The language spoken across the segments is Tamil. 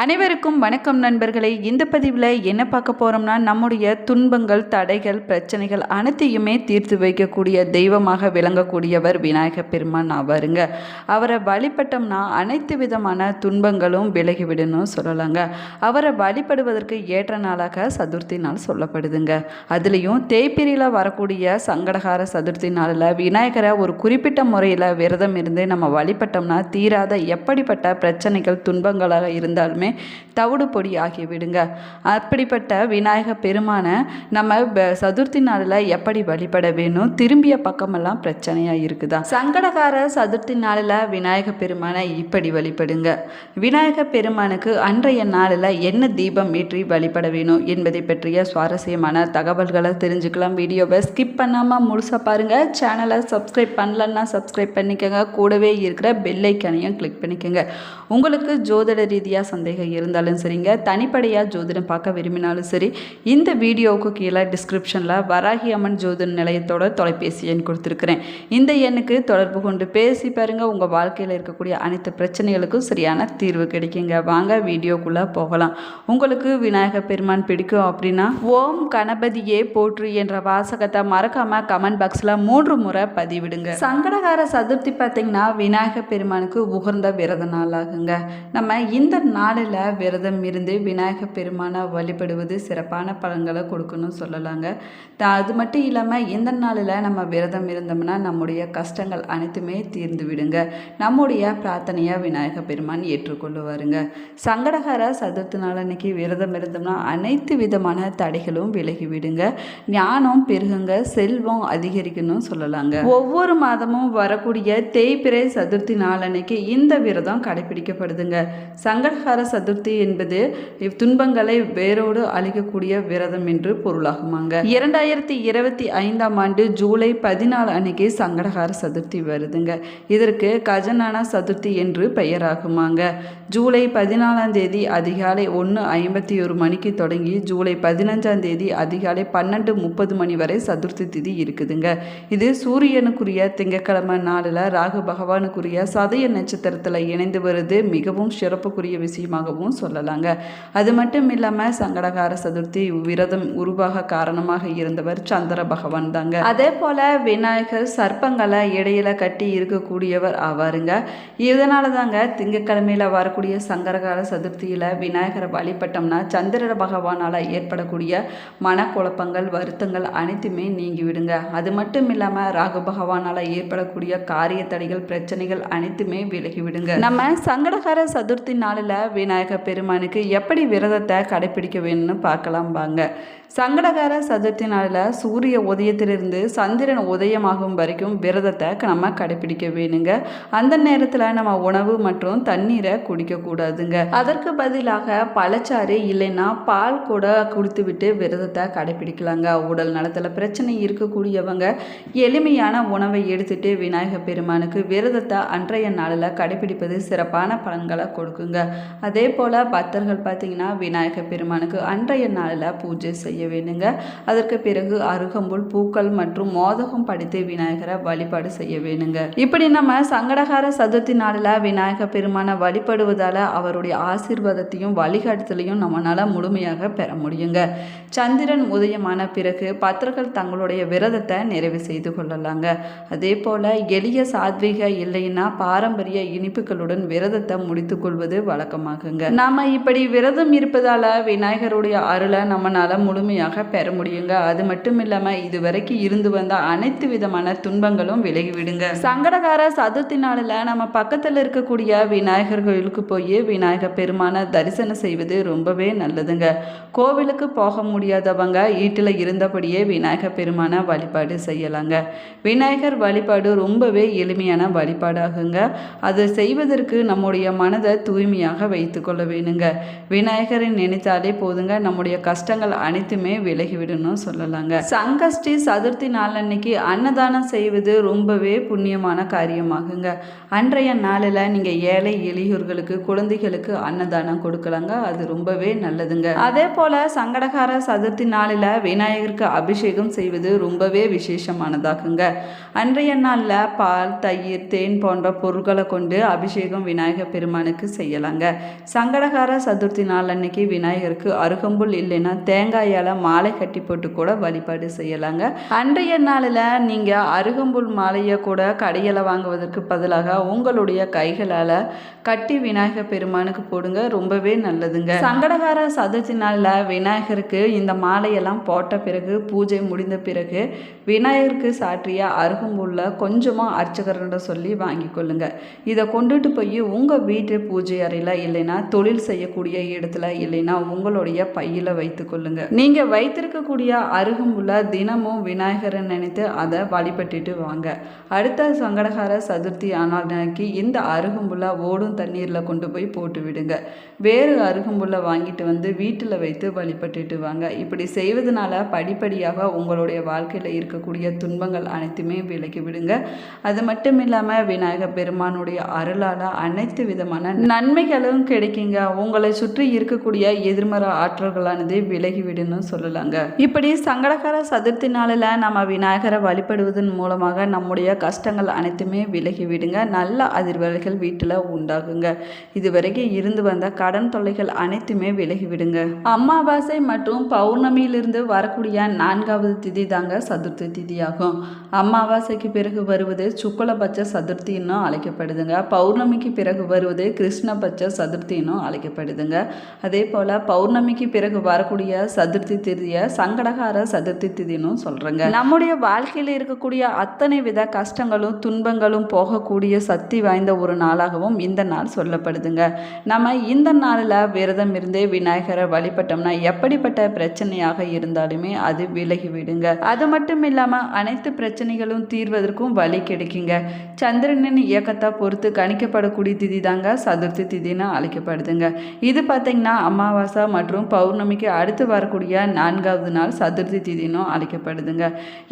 அனைவருக்கும் வணக்கம் நண்பர்களே. இந்த பதிவில் என்ன பார்க்க போகிறோம்னா நம்முடைய துன்பங்கள் தடைகள் பிரச்சனைகள் அனைத்தையுமே தீர்த்து வைக்கக்கூடிய தெய்வமாக விளங்கக்கூடியவர் விநாயக பெருமான் ஆவாருங்க. அவரை வழிபட்டோம்னா அனைத்து விதமான துன்பங்களும் விலகிவிடணும் சொல்லலாங்க. அவரை வழிபடுவதற்கு ஏற்ற நாளாக சதுர்த்தி நாள் சொல்லப்படுதுங்க. அதுலேயும் தேய்பிரியில் வரக்கூடிய சங்கடகார சதுர்த்தி நாளில் விநாயகரை ஒரு குறிப்பிட்ட முறையில் விரதம் இருந்து நம்ம வழிபட்டோம்னா தீராத எப்படிப்பட்ட பிரச்சனைகள் துன்பங்களாக இருந்தாலுமே தவிடு பொடி ஆகிவிடுங்க அப்படிப்பட்ட விநாயக பெருமானை நம்ம சதுர்த்தி நாளில் எப்படி வழிபட வேணும்? திரும்பிய பக்கமெல்லாம் பிரச்சனையாக இருக்குதா? சங்கடகார சதுர்த்தி நாளில் விநாயக பெருமானை இப்படி வழிபடுங்க. விநாயக பெருமானுக்கு அன்றைய நாளில் என்ன தீபம் ஏற்றி வழிபட வேணும் என்பதை பற்றிய சுவாரஸ்யமான தகவல்களை தெரிஞ்சுக்கலாம். வீடியோவை ஸ்கிப் பண்ணாமல் முழுசாக பாருங்கள் சேனலை சப்ஸ்கிரைப் பண்ணலன்னா சப்ஸ்கிரைப் பண்ணிக்கோங்க. கூடவே இருக்கிற பெல்லைக்கனையும் கிளிக் பண்ணிக்கோங்க. உங்களுக்கு ஜோதிட ரீதியாக சந்தேகம் இருந்தாலும் சரிங்க. தனிப்படையாக ஜோதிடம் பார்க்க விரும்பினாலும் சரி இந்த வீடியோவுக்கு கீழே டிஸ்கிரிப்ஷனில் வராகி அம்மன் ஜோதிட நிலையத்தோட தொலைபேசி எண் கொடுத்துருக்குறேன். இந்த எண்ணுக்கு தொடர்பு கொண்டு பேசி பாருங்கள் உங்கள் வாழ்க்கையில் இருக்கக்கூடிய அனைத்து பிரச்சனைகளுக்கும் சரியான தீர்வு கிடைக்குங்க. வாங்க வீடியோக்குள்ளே போகலாம். உங்களுக்கு விநாயகர் பெருமான் பிடிக்கும் அப்படின்னா ஓம் கணபதியே போற்று என்ற வாசகத்தை மறக்காம கமெண்ட் பாக்ஸில் மூன்று முறை பதிவிடுங்க. சங்கடகார சதுர்த்தி பார்த்தீங்கன்னா விநாயகர் பெருமானுக்கு உகர்ந்த விரத நாளாகுங்க. நம்ம இந்த நாள் நாளில் விரதம் இருந்து விநாயகர் பெருமானை வழிபடுவது சிறப்பான பலன்களை கொடுக்கணும் சொல்லலாங்க. த- அது மட்டும் இல்லாமல் இந்த நாளில் நம்ம விரதம் இருந்தோம்னா நம்முடைய கஷ்டங்கள் அனைத்துமே தீர்ந்து விடுங்க. நம்முடைய பிரார்த்தனையாக விநாயகர் பெருமான் ஏற்றுக்கொள்ளுவாருங்க. சங்கடகர சதுர்த்தி நாள் அன்னைக்கு விரதம் இருந்தோம்னா அனைத்து விதமான தடைகளும் விலகி விடுங்க. ஞானம் பெருகுங்க செல்வம் அதிகரிக்கணும் சொல்லலாங்க. ஒவ்வொரு மாதமும் வரக்கூடிய தேய்பிறை சதுர்த்தி நாள் அன்னைக்கு இந்த விரதம் கடைபிடிக்கப்படுதுங்க. சங்கடகார சதுர்த்தி என்பது துன்பங்களை வேரோடு அழிக்கக்கூடிய விரதம் என்று பொருளாகுமாங்க. இரண்டாயிரத்தி இருபத்தி ஐந்தாம் ஆண்டு ஜூலை பதினாலு அன்னைக்கு சங்கடகார சதுர்த்தி வருதுங்க. இதற்கு கஜனான சதுர்த்தி என்று பெயராகுமாங்க. ஜூலை பதினாலாம் தேதி அதிகாலை ஒன்று ஐம்பத்தி ஒரு மணிக்கு தொடங்கி ஜூலை பதினஞ்சாம் தேதி அதிகாலை பன்னெண்டு முப்பது மணி வரை சதுர்த்தி திதி இருக்குதுங்க. இது சூரியனுக்குரிய திங்கட்கிழமை நாளில் ராகு பகவானுக்குரிய சதய நட்சத்திரத்தில் இணைந்து வருது. மிகவும் சிறப்புக்குரிய விசேஷமாகவும் சொல்லலாங்க. அது மட்டும் இல்லாமல் சங்கடகார சதுர்த்தி விரதம் உருவாக காரணமாக இருந்தவர் சந்திர பகவான் தாங்க. அதே போல விநாயகர் சர்ப்பங்களை இடையில கட்டி இருக்கக்கூடியவர் ஆவாருங்க. இதனால தாங்க திங்கக்கிழமையில் வரக்கூடிய சங்கடகார சதுர்த்தியில விநாயகரை வழிபட்டோம்னா சந்திர பகவானால் ஏற்படக்கூடிய மனக்குழப்பங்கள் வருத்தங்கள் அனைத்துமே நீங்கிவிடுங்க. அது மட்டும் இல்லாமல் ராகு பகவானால் ஏற்படக்கூடிய காரிய தடைகள் பிரச்சனைகள் அனைத்துமே விலகி விடுங்க நம்ம சங்கடகார சதுர்த்தி நாளில் விநாயக பெருமானுக்கு எப்படி விரதத்தை கடைபிடிக்க வேணும்னு பார்க்கலாம் வாங்க. சங்கடகார சதுர்த்தி நாளில் சூரிய உதயத்திலிருந்து சந்திரன் உதயமாகும் வரைக்கும் விரதத்தை நம்ம கடைபிடிக்க வேணுங்க. அந்த நேரத்தில் நம்ம உணவு மற்றும் தண்ணீரை குடிக்கக்கூடாதுங்க. அதற்கு பதிலாக பழச்சாறு இல்லைன்னா பால் கூட குடித்து விட்டு விரதத்தை கடைபிடிக்கலாங்க. உடல் நலத்தில் பிரச்சனை இருக்கக்கூடியவங்க எளிமையான உணவை எடுத்துட்டு விநாயகர் பெருமானுக்கு விரதத்தை அன்றைய நாளில் கடைபிடிப்பது சிறப்பான பலன்களை கொடுக்குங்க. அதே அதே போல் பக்தர்கள் பார்த்தீங்கன்னா விநாயகர் பெருமானுக்கு அன்றைய நாளில் பூஜை செய்ய வேணுங்க அதற்கு பிறகு அருகம்புல் பூக்கள் மற்றும் மோதகம் படித்து விநாயகரை வழிபாடு செய்ய வேணுங்க இப்படி நம்ம சங்கடகார சதுர்த்தி நாளில் விநாயகர் பெருமானை வழிபடுவதால் அவருடைய ஆசீர்வாதத்தையும் வழிகாட்டுதலையும் நம்மளால் முழுமையாக பெற முடியுங்க. சந்திரன் உதயமான பிறகு பக்தர்கள் தங்களுடைய விரதத்தை நிறைவு செய்து கொள்ளலாங்க. அதே போல் எளிய சாத்வீக இல்லைன்னா பாரம்பரிய இனிப்புகளுடன் விரதத்தை முடித்துக்கொள்வது வழக்கமாக வழக்கமாகுங்க நாம இப்படி விரதம் இருப்பதால விநாயகருடைய அருளை நம்மளால முழுமையாக பெற முடியுங்க. அது மட்டும் இல்லாம இதுவரைக்கும் இருந்து வந்த அனைத்து விதமான துன்பங்களும் விலகிவிடுங்க. சங்கடகார சதுர்த்தி நாளில் நம்ம பக்கத்தில் இருக்கக்கூடிய விநாயகர் கோயிலுக்கு போய் விநாயகர் பெருமானை தரிசனம் செய்வது ரொம்பவே நல்லதுங்க. கோவிலுக்கு போக முடியாதவங்க வீட்டில் இருந்தபடியே விநாயகர் பெருமானை வழிபாடு செய்யலாங்க. விநாயகர் வழிபாடு ரொம்பவே எளிமையான வழிபாடாகுங்க. அதை செய்வதற்கு நம்முடைய மனதை தூய்மையாக வைத்து வைத்துக்கொள்ள வேணுங்க. விநாயகரை நினைத்தாலே போதுங்க. நம்முடைய கஷ்டங்கள் அனைத்துமே விலகிவிடணும்னு சொல்லலாங்க. சங்கஷ்டி சதுர்த்தி நாள் அன்னைக்கு அன்னதானம் செய்வது ரொம்பவே புண்ணியமான காரியமாகுங்க. அன்றைய நாளில் நீங்கள் ஏழை எளியோர்களுக்கு குழந்தைகளுக்கு அன்னதானம் கொடுக்கலாங்க. அது ரொம்பவே நல்லதுங்க. அதே போல் சங்கடகார சதுர்த்தி நாளில் விநாயகருக்கு அபிஷேகம் செய்வது ரொம்பவே விசேஷமானதாகுங்க. அன்றைய நாளில் பால் தயிர் தேன் போன்ற பொருட்களை கொண்டு அபிஷேகம் விநாயகர் பெருமானுக்கு செய்யலாங்க. சங்கடகார சதுர்த்தி நாள் அன்னைக்கு விநாயகருக்கு அருகம்புல் இல்லைன்னா தேங்காயால் மாலை கட்டி போட்டு கூட வழிபாடு செய்யலாங்க. அன்றைய நாளில் நீங்கள் அருகம்புல் மாலையை கூட கடையில் வாங்குவதற்கு பதிலாக உங்களுடைய கைகளால் கட்டி விநாயகர் பெருமானுக்கு போடுங்க. ரொம்பவே நல்லதுங்க. சங்கடகார சதுர்த்தி நாளில் விநாயகருக்கு இந்த மாலையெல்லாம் போட்ட பிறகு பூஜை முடிந்த பிறகு விநாயகருக்கு சாற்றிய அருகம்புல்ல கொஞ்சமாக அர்ச்சகர்கிட்ட சொல்லி வாங்கி கொள்ளுங்க. இதை கொண்டுட்டு போய் உங்கள் வீட்டு பூஜை அறையில் இல்லைன்னா தொழில் செய்யக்கூடிய இடத்துல இல்லைன்னா உங்களுடைய பையில் வைத்து கொள்ளுங்க. நீங்கள் வைத்திருக்கக்கூடிய அருகம்புல்ல தினமும் விநாயகரை நினைத்து அதை வழிபட்டுட்டு வாங்க. அடுத்த சங்கடகார சதுர்த்தி ஆனால் அன்னைக்கு இந்த அருகம்புல்ல ஓடும் தண்ணீரில் கொண்டு போய் போட்டு விடுங்க. வேறு அருகம்புல்ல வாங்கிட்டு வந்து வீட்டில் வைத்து வழிபட்டுட்டு வாங்க. இப்படி செய்வதனால படிப்படியாக உங்களுடைய வாழ்க்கையில் இருக்கக்கூடிய துன்பங்கள் அனைத்துமே விலக்கி விடுங்க. அது மட்டும் இல்லாமல் விநாயகர் பெருமானுடைய அருளால் அனைத்து விதமான நன்மைகளும் கிடைக்குங்க உங்களை சுற்றி இருக்கக்கூடிய எதிர்மற ஆற்றல்களானது விலகிவிடுன்னு சொல்லலாங்க. இப்படி சங்கடகர சதுர்த்தி நாளில் நம்ம விநாயகரை வழிபடுவதன் மூலமாக நம்முடைய கஷ்டங்கள் அனைத்துமே விலகி விடுங்க நல்ல அதிர்வலைகள் வீட்டில் உண்டாகுங்க. இதுவரைக்கும் இருந்து வந்த கடன் தொல்லைகள் அனைத்துமே விலகி விடுங்க அமாவாசை மற்றும் பௌர்ணமியிலிருந்து வரக்கூடிய நான்காவது திதி தாங்க சதுர்த்தி திதியாகும். அமாவாசைக்கு பிறகு வருவது சுக்லபட்ச சதுர்த்தின்னு அழைக்கப்படுதுங்க. பௌர்ணமிக்கு பிறகு வருவது கிருஷ்ணபட்ச சதுர்த்தி சதுர்த்தின்னு அழைக்கப்படுதுங்க. அதே போல் பௌர்ணமிக்கு பிறகு வரக்கூடிய சதுர்த்தி திதியை சங்கடகார சதுர்த்தி திதினும் சொல்கிறேங்க நம்முடைய வாழ்க்கையில் இருக்கக்கூடிய அத்தனை வித கஷ்டங்களும் துன்பங்களும் போகக்கூடிய சக்தி வாய்ந்த ஒரு நாளாகவும் இந்த நாள் சொல்லப்படுதுங்க. நம்ம இந்த நாளில் விரதம் இருந்தே விநாயகரை வழிபட்டோம்னா எப்படிப்பட்ட பிரச்சனையாக இருந்தாலுமே அது விலகி விடுங்க. அது மட்டும் இல்லாமல் அனைத்து பிரச்சனைகளும் தீர்வதற்கும் வழி கிடைக்குங்க. சந்திரனின் இயக்கத்தை பொறுத்து கணிக்கப்படக்கூடிய திதி தாங்க சதுர்த்தி திதின்னு அழைக்கப்படுதுங்க இது பார்த்தீங்கன்னா அமாவாசை மற்றும் பௌர்ணமிக்கு அடுத்து வரக்கூடிய நான்காவது நாள் சதுர்த்தி திதினும் அழைக்கப்படுதுங்க.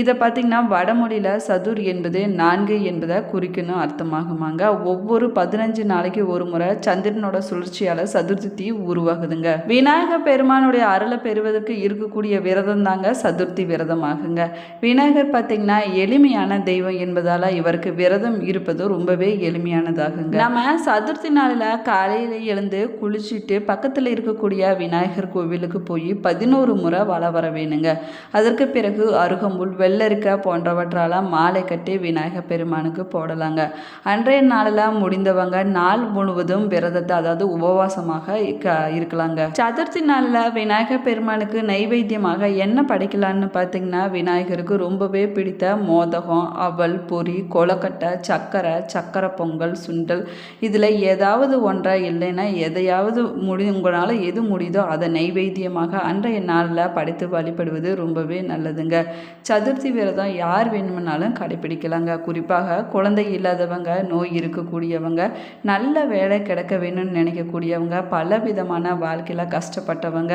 இதை பார்த்தீங்கன்னா வடமொழியில் சதுர் என்பது நான்கு என்பதை குறிக்கணும் அர்த்தமாகுமாங்க. ஒவ்வொரு பதினஞ்சு நாளைக்கு ஒரு முறை சந்திரனோட சுழற்சியால் சதுர்த்தி உருவாகுதுங்க. விநாயகர் பெருமானுடைய அருளை பெறுவதற்கு இருக்கக்கூடிய விரதம் தாங்க சதுர்த்தி விரதமாகுங்க. விநாயகர் பார்த்தீங்கன்னா எளிமையான தெய்வம் என்பதால் இவருக்கு விரதம் இருப்பது ரொம்பவே எளிமையானதாகுங்க. நம்ம சதுர்த்தி நாளில் காலையில் எழுந்து குளிச்சுட்டு பக்கத்தில் இருக்கக்கூடிய விநாயகர் கோவிலுக்கு போய் பதினோரு முறை வள வர வேணுங்க அதற்கு பிறகு அருகம்புல் வெள்ளரிக்காய் போன்றவற்றால் மாலை கட்டி விநாயகர் பெருமானுக்கு போடலாங்க. அன்றைய நாளில் முடிந்தவங்க நாள் முழுவதும் விரதத்தை அதாவது உபவாசமாக இருக்க- இருக்கலாங்க. சதுர்த்தி நாளில் விநாயகர் பெருமானுக்கு நைவேத்தியமாக என்ன படைக்கலான்னு பார்த்தீங்கன்னா விநாயகருக்கு ரொம்பவே பிடித்த மோதகம் அவல் பொரி கொலக்கட்டை சக்கரை சக்கரை பொங்கல் சுண்டல் இதில் ஏதாவது ஒன்றை இல்லைன்னா எதையாவது முடி உங்களால் எது முடியுதோ அதை நைவேத்தியமாக அன்றைய நாளில் படைத்து வழிபடுவது ரொம்பவே நல்லதுங்க. சதுர்த்தி விரதம் யார் வேணும்னாலும் கடைபிடிக்கலாங்க குறிப்பாக குழந்தை இல்லாதவங்க நோய் இருக்கக்கூடியவங்க நல்ல வேலை கிடைக்க வேணும்னு நினைக்கக்கூடியவங்க பல விதமான வாழ்க்கையில் கஷ்டப்பட்டவங்க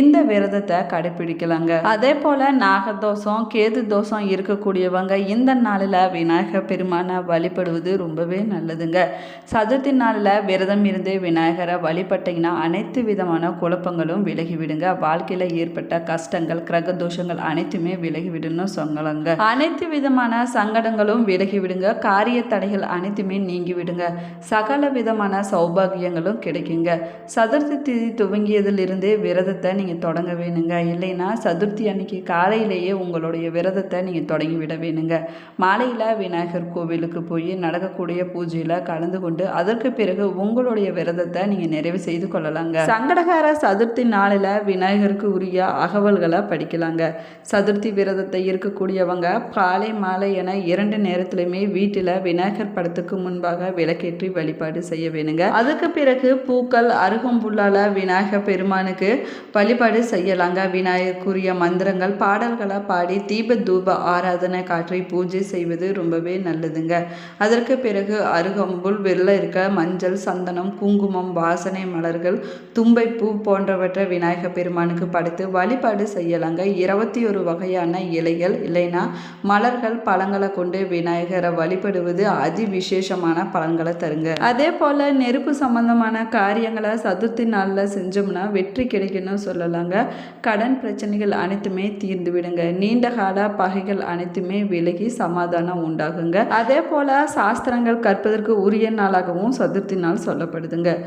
இந்த விரதத்தை கடைபிடிக்கலாங்க அதே போல் நாகதோஷம் கேது தோஷம் இருக்கக்கூடியவங்க இந்த நாளில் விநாயகர் பெருமானை வழிபடுவது ரொம்பவே நல்லதுங்க. சதுர்த்தி நாளில் விரதம் இருந்து விநாயகர் வழிபட்டீங்கன்னா அனைத்து விதமான குழப்பங்களும் விலகிவிடுங்க. வாழ்க்கையில் ஏற்பட்ட கஷ்டங்கள் கிரக தோஷங்கள் அனைத்துமே விலகிவிடுன்னு சொல்லலாங்க. அனைத்து விதமான சங்கடங்களும் விலகிவிடுங்க. காரிய தடைகள் அனைத்துமே நீங்கி விடுங்க சகல விதமான சௌபாகியங்களும் கிடைக்குங்க. சதுர்த்தி திதி துவங்கியதிலிருந்தே விரதத்தை நீங்கள் தொடங்க வேணுங்க. இல்லைன்னா சதுர்த்தி அன்னைக்கு காலையிலேயே உங்களுடைய விரதத்தை நீங்கள் தொடங்கி விட வேணுங்க. மாலையில் விநாயகர் கோவிலுக்கு போய் நடக்கக்கூடிய பூஜையில் கலந்து கொண்டு அதற்கு பிறகு உங்களுடைய விரதத்தை நீங்கள் நிறைவு செய்து கொள்ளலாங்க. சங்கடகார சதுர்த்தி நாளில் விநாயகருக்கு உரிய அகவல்களை படிக்கலாங்க. சதுர்த்தி விரதத்தை இருக்கக்கூடியவங்க காலை மாலை என இரண்டு நேரத்திலுமே வீட்டில் விநாயகர் படத்துக்கு முன்பாக விளக்கேற்றி வழிபாடு செய்ய வேணுங்க. அதுக்கு பிறகு பூக்கள் அருகம்புல்லால விநாயகர் பெருமானுக்கு வழிபாடு செய்யலாங்க. விநாயகருக்குரிய மந்திரங்கள் பாடல்களை பாடி தீப தூப ஆராதனை காற்றி பூஜை செய்வது ரொம்பவே நல்லதுங்க. அதற்கு பிறகு அருகம்புல் வெள்ளை இருக்க மஞ்சள் சந்தனம் குங்குமம் வாசனை மலர்கள் தும்பைப்பூ போன்றவற்றை விநாயகர் பெருமானுக்கு படைத்து வழிபாடு செய்யலாங்க. இருபத்தி ஒரு வகையான இலைகள் இல்லைன்னா மலர்கள் பழங்களை கொண்டு விநாயகரை வழிபடுவது அதி விசேஷமான பலன்களை தருங்க. அதே போல் நெருப்பு சம்பந்தமான காரியங்களை சதுர்த்தி நாளில் செஞ்சோம்னா வெற்றி கிடைக்கும்னு சொல்லலாங்க. கடன் பிரச்சனைகள் அனைத்துமே தீர்ந்து விடுங்க. நீண்ட கால பகைகள் அனைத்துமே விலகி சமாதானம் உண்டாகுங்க. அதே போல் சாஸ்திரங்கள் கற்பதற்கு உரிய நாளாகவும் சதுர்த்தி நாள் சொல்லப்படுதுங்க.